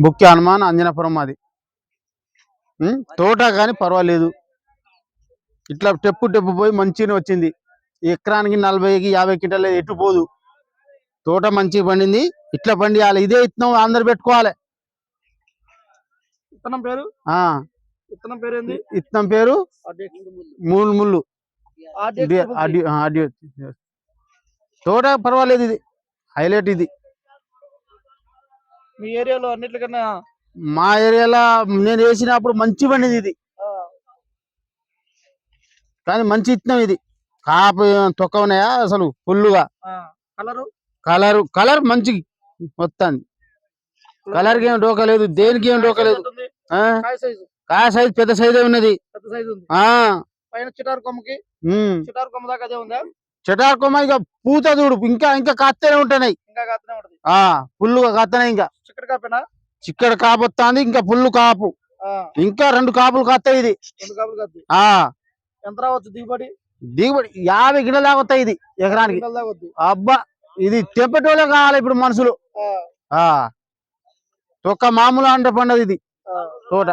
బుక్కి హనుమాన్ అంజనాపురం అది? తోట కానీ పర్వాలేదు. ఇట్లా టెప్పు టెప్పు పోయి మంచిగా వచ్చింది. ఎకరానికి నలభైకి యాభై కింటాల ఎటు పోదు. తోట మంచిగా పండింది. ఇట్లా పండియాలి. ఇదే ఇత్తనం అందరు పెట్టుకోవాలి. విత్తనం పేరు? ఆ. విత్తనం పేరు ఇత్తనం పేరు మూడు ముళ్ళు. తోట పర్వాలేదు ఇది. హైలైట్ ఇది. మీ ఏరియాలో అన్నిటికన్నా మా ఏరియాలో నేను వేసినప్పుడు మంచి పండింది ఇది. కానీ మంచి ఇత్తనం ఇది. కాపు తొక్క ఉన్నాయా అసలు ఫుల్లుగా. కలరు? కలర్ కలర్ మంచి వస్తుంది కలర్కి ఏం డోకలేదు దేనికి ఏం డోకలేదు? కాయ సైజు? పెద్ద సైజే ఉన్నది. చిటారు కొమ్మకి? ఉమ్. చిటారు కొమ్మ దాకా అదే ఉందా? చెటార్ కొమ్మ ఇక పూత చూడు ఇంకా ఇంకా కాస్తూనే ఉంటున్నాయి. ఇంకా ఉంటది. పుల్లుగా కాస్తున్నాయి ఇంకా. చిక్కడి కాపేనా? చిక్కడ కాపు వస్తుంది ఇంకా పుల్లు కాపు. ఇంకా రెండు కాపులు కాస్తాయి ఇది. రెండు కాపులు ఎంత రావచ్చు దిగుబడి? దిగుబడి యాభై గిన్నెలు దాకా వస్తాయి ఇది ఎకరానికి. అబ్బా ఇది తెంపటోళ్ళే కావాలి ఇప్పుడు మనుషులు. తొక్క మామూలు అంట పండదు ఇది. తోట.